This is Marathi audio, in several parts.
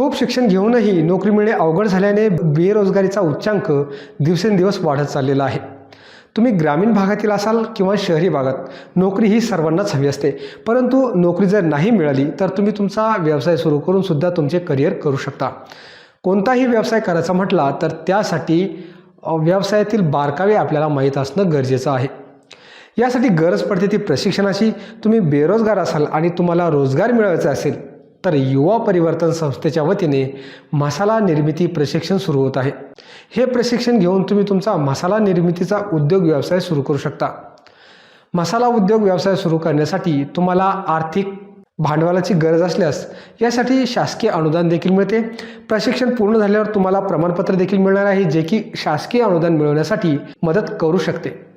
खूप शिक्षण घेऊनही नोकरी मिळणे अवघड झाल्याने बेरोजगारीचा उच्चांक दिवसेंदिवस वाढत चाललेला आहे. तुम्ही ग्रामीण भागातील असाल किंवा शहरी भागात नोकरी ही सर्वांनाच हवी असते. परंतु नोकरी जर नाही मिळाली तर तुम्ही तुमचा व्यवसाय सुरू करून सुद्धा तुमचे करिअर करू शकता. कोणताही व्यवसाय करायचा म्हटला तर त्यासाठी व्यवसायातील बारकावे आपल्याला माहीत असणं गरजेचं आहे. यासाठी गरज पडते ती प्रशिक्षणाची. तुम्ही बेरोजगार असाल आणि तुम्हाला रोजगार मिळवायचा असेल तर युवा परिवर्तन संस्थेच्या वतीने मसाला निर्मिती प्रशिक्षण सुरू होत आहे. हे प्रशिक्षण घेऊन तुम्ही तुमचा मसाला निर्मितीचा उद्योग व्यवसाय सुरू करू शकता. मसाला उद्योग व्यवसाय सुरू करण्यासाठी तुम्हाला आर्थिक भांडवलाची गरज असल्यास यासाठी शासकीय अनुदान देखील मिळते. प्रशिक्षण पूर्ण झाल्यावर तुम्हाला प्रमाणपत्र देखील मिळणार आहे जे की शासकीय अनुदान मिळवण्यासाठी मदत करू शकते.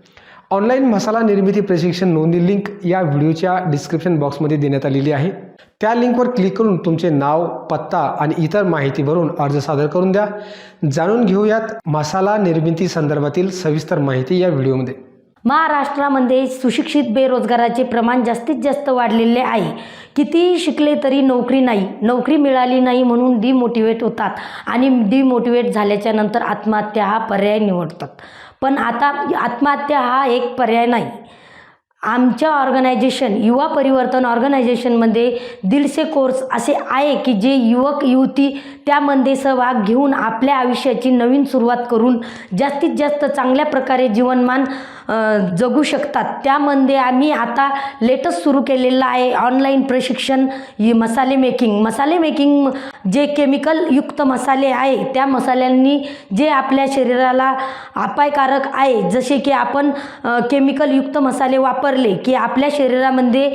ऑनलाईन मसाला निर्मिती प्रशिक्षण नोंदणी लिंक या व्हिडिओच्या डिस्क्रिप्शन बॉक्समध्ये देण्यात आलेली आहे. त्या लिंकवर क्लिक करून तुमचे नाव पत्ता आणि इतर माहिती भरून अर्ज सादर करून द्या. जाणून घेऊयात मसाला निर्मिती संदर्भातील सविस्तर माहिती या व्हिडिओमध्ये. महाराष्ट्रामध्ये सुशिक्षित बेरोजगाराचे प्रमाण जास्तीत जास्त वाढलेले आहे. कितीही शिकले तरी नोकरी नाही नोकरी मिळाली नाही म्हणून डिमोटिवेट होतात आणि डिमोटिवेट झाल्याच्यानंतर आत्महत्या हा पर्याय निवडतात. पण आता आत्महत्या हा एक पर्याय नाही. आमच्या ऑर्गनायझेशन युवा परिवर्तन ऑर्गनायझेशनमध्ये दीडशे कोर्स असे आहे की जे युवक युवती त्यामध्ये सहभाग घेऊन आपल्या आयुष्याची नवीन सुरुवात करून जास्तीत जास्त चांगल्या प्रकारे जीवनमान जगू शकतात. त्यामध्ये आम्ही आता लेटेस्ट सुरू केलेलं आहे ऑनलाईन प्रशिक्षण मसाले मेकिंग. मसाले मेकिंग जे केमिकलयुक्त मसाले आहे त्या मसाल्यांनी जे आपल्या शरीराला अपायकारक आहे जसे की आपण केमिकलयुक्त मसाले वापर वापरले की आपल्या शरीरामध्ये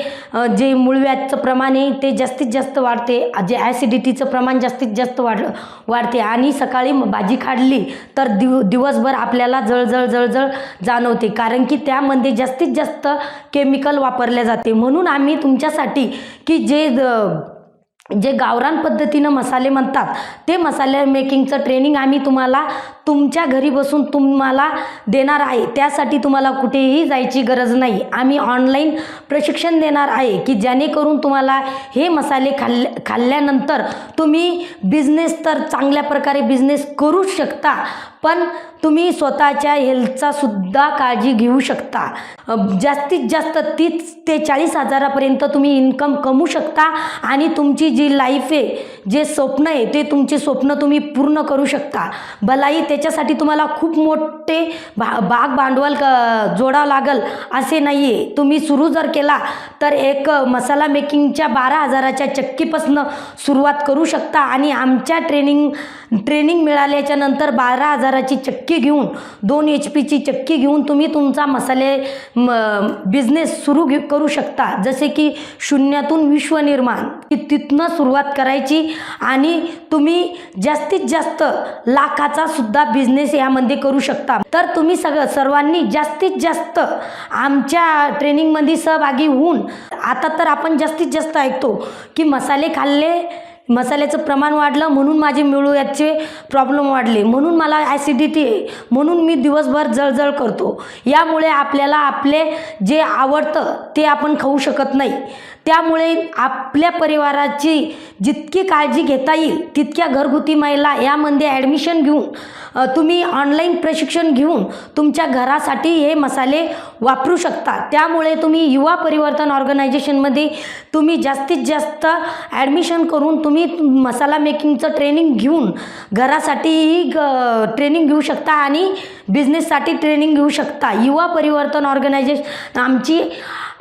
जे मूळव्याधचं प्रमाण आहे ते जास्तीत जास्त वाढते. जे ॲसिडिटीचं प्रमाण जास्तीत जास्त वाढ वाढते. आणि सकाळी भाजी खाल्ली तर दिव दिवसभर आपल्याला जळजळ जळजळ जाणवते. कारण की त्यामध्ये जास्तीत जास्त केमिकल वापरले जाते. म्हणून आम्ही तुमच्यासाठी की जे द- जे गावरान पद्धतीनं मसाले म्हणतात ते मसाले मेकिंगचं ट्रेनिंग आम्ही तुम्हाला तुमच्या घरी बसून तुम्हाला देणार आहे. त्यासाठी तुम्हाला कुठेही जायची गरज नाही. आम्ही ऑनलाईन प्रशिक्षण देणार आहे की जेणेकरून तुम्हाला हे मसाले खाल्ल्या खाल्ल्यानंतर तुम्ही बिझनेस तर चांगल्या प्रकारे बिझनेस करू शकता पण तुम्ही स्वतःच्या हेल्थचा सुद्धा काळजी घेऊ शकता. जास्तीत जास्त तीस ते चाळीस हजारापर्यंत तुम्ही इन्कम कमवू शकता आणि तुमची जी लाईफ आहे जे स्वप्न आहे ते तुमचे स्वप्न तुम्ही पूर्ण करू शकता. भलाई त्याच्यासाठी तुम्हाला खूप मोठे भा भाग भांडवल क जोडावं लागल. असे नाही आहे तुम्ही सुरू जर केला तर एक मसाला मेकिंगच्या बारा हजाराच्या चक्कीपासून सुरुवात करू शकता आणि आमच्या ट्रेनिंग ट्रेनिंग मिळाल्याच्या नंतर बारा हजाराची चक्की घेऊन दोन एच पीची चक्की घेऊन तुम्ही तुमचा मसाले म बिझनेस सुरू करू शकता. जसे की शून्यातून विश्वनिर्माण की तिथनं सुरुवात करायची आणि तुम्ही जास्तीत जास्त लाखाचा सुद्धा बिझनेस यामध्ये करू शकता. तर तुम्ही सगळं सर्वांनी जास्तीत जास्त आमच्या ट्रेनिंगमध्ये सहभागी होऊन आता तर आपण जास्तीत जास्त ऐकतो की मसाले खाल्ले मसाल्याचं प्रमाण वाढलं म्हणून माझे मिळूयाचे प्रॉब्लेम वाढले. म्हणून मला ॲसिडिटी आहे म्हणून मी दिवसभर जळजळ करतो. यामुळे आपल्याला आपले जे आवडतं ते आपण खाऊ शकत नाही. त्यामुळे आपल्या परिवाराची जितकी काळजी घेता येईल तितक्या घरगुती महिला यामध्ये ॲडमिशन घेऊन तुम्ही ऑनलाईन प्रशिक्षण घेऊन तुमच्या घरासाठी हे मसाले वापरू शकता. त्यामुळे तुम्ही युवा परिवर्तन ऑर्गनायझेशनमध्ये तुम्ही जास्तीत जास्त ॲडमिशन करून तुम्ही मसाला मेकिंगचं ट्रेनिंग घेऊन घरासाठीही ग ट्रेनिंग घेऊ शकता आणि बिझनेससाठी ट्रेनिंग घेऊ शकता. युवा परिवर्तन ऑर्गनायझेशन आमची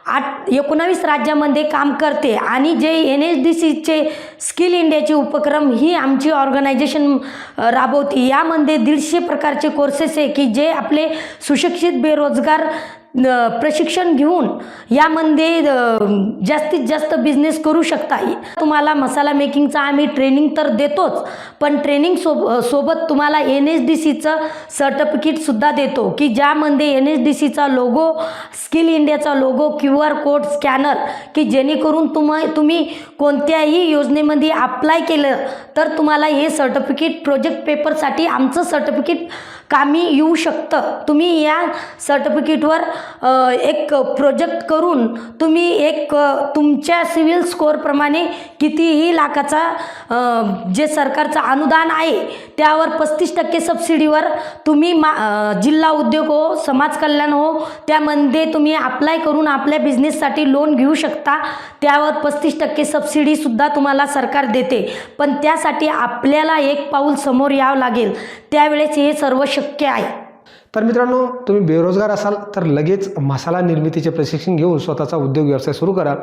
आठ एकोणावीस राज्यामध्ये काम करते आणि जे एन एच डी सीचे स्किल इंडियाचे उपक्रम ही आमची ऑर्गनायझेशन राबवते. यामध्ये दीडशे प्रकारचे कोर्सेस आहे की जे आपले सुशिक्षित बेरोजगार प्रशिक्षण घेऊन यामध्ये जास्तीत जास्त बिझनेस करू शकता. तुम्हाला मसाला मेकिंगचा आम्ही ट्रेनिंग तर देतोच पण ट्रेनिंग सोब सोबत तुम्हाला एन एच डी सीचं सर्टिफिकेटसुद्धा देतो की ज्यामध्ये एन एच डी सीचा लोगो स्किल इंडियाचा logo Q R code scanner की जेणेकरून तुम तुम्ही कोणत्याही योजनेमध्ये अप्लाय केलं तर तुम्हाला हे सर्टिफिकेट प्रोजेक्ट पेपरसाठी आमचं सर्टिफिकेट कामी येऊ शकतं. तुम्ही या सर्टिफिकेटवर एक प्रोजेक्ट करून तुम्ही एक तुमच्या सिव्हिल स्कोअरप्रमाणे कितीही लाखाचा जे सरकारचं अनुदान आहे त्यावर पस्तीस टक्के सबसिडीवर तुम्ही मा जिल्हा उद्योग हो समाज कल्याण हो त्यामध्ये तुम्ही अप्लाय करून आपल्या बिझनेससाठी लोन घेऊ शकता. त्यावर पस्तीस टक्के सबसिडीसुद्धा तुम्हाला सरकार देते. पण त्यासाठी आपल्याला एक पाऊल समोर यावं लागेल. त्यावेळेस हे सर्व शक्य आहे. तर मित्रांनो तुम्ही बेरोजगार असाल तर लगेच मसाला निर्मितीचे प्रशिक्षण घेऊन स्वतःचा उद्योग व्यवसाय सुरू करा.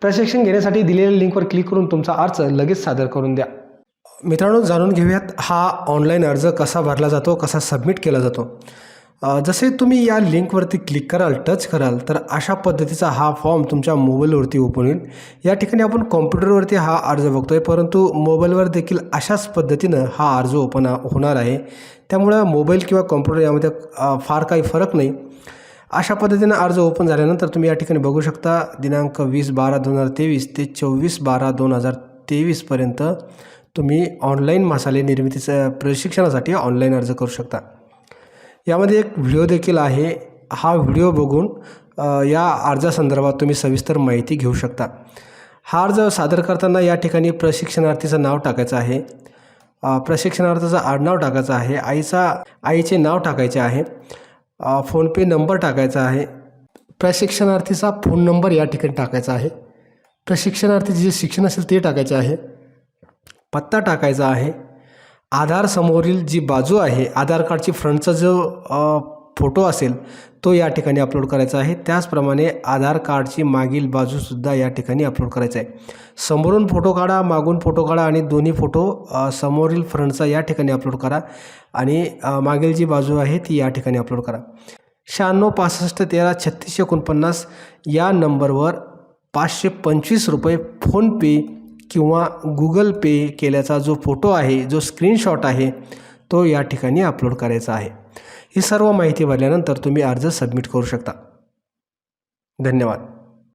प्रशिक्षण घेण्यासाठी दिलेल्या लिंकवर क्लिक करून तुमचा अर्ज लगेच सादर करून द्या. मित्रांनो जाणून घेऊयात हा ऑनलाईन अर्ज कसा भरला जातो कसा सबमिट केला जातो. जसे तुम्ही या लिंकवरती क्लिक कराल टच कराल तर अशा पद्धतीचा हा फॉर्म तुमच्या मोबाईलवरती ओपन होईल. या ठिकाणी आपण कॉम्प्युटरवरती हा अर्ज बघतोय परंतु मोबाईलवर देखील अशाच पद्धतीनं हा अर्ज ओपन होणार आहे. त्यामुळं मोबाईल किंवा कॉम्प्युटर यामध्ये फार काही फरक नाही. अशा पद्धतीनं अर्ज ओपन झाल्यानंतर तुम्ही या ठिकाणी बघू शकता दिनांक वीस बारा दोन हजार तेवीस ते चोवीस बारा दोन हजार तेवीसपर्यंत तुम्ही ऑनलाईन मसाले निर्मितीचं प्रशिक्षणासाठी ऑनलाईन अर्ज करू शकता. यामध्ये एक व्हिडिओ देखील आहे. हा व्हिडिओ बघून या अर्जासंदर्भात तुम्ही सविस्तर माहिती घेऊ शकता. हा अर्ज सादर करताना या ठिकाणी प्रशिक्षणार्थीचं नाव टाकायचं आहे. प्रशिक्षणार्थीचं आडनाव टाकायचं आहे. आईचा आईचे नाव टाकायचे आहे. फोनपे नंबर टाकायचा आहे. प्रशिक्षणार्थीचा फोन नंबर या ठिकाणी टाकायचा आहे. प्रशिक्षणार्थीचे जे शिक्षण असेल ते टाकायचे आहे. पत्ता टाकायचा आहे. आधार समोरील जी बाजू आहे आधार कार्डची फ्रंटचा जो फोटो असेल तो या ठिकाणी अपलोड करायचा आहे. त्याचप्रमाणे आधार कार्डची मागील बाजूसुद्धा या ठिकाणी अपलोड करायचा आहे. समोरून फोटो काढा मागून फोटो काढा आणि दोन्ही फोटो समोरील फ्रंटचा या ठिकाणी अपलोड करा आणि मागील जी बाजू आहे ती या ठिकाणी अपलोड करा. शहाण्णव पासष्ट तेरा छत्तीस एकोणपन्नास या नंबरवर पाचशे पंचवीस रुपये फोनपे किंवा गुगल पे केल्याचा जो फोटो आहे जो स्क्रीनशॉट आहे तो या ठिकाणी अपलोड करायचा आहे. ही सर्व माहिती भरल्यानंतर तुम्ही अर्ज सबमिट करू शकता. धन्यवाद.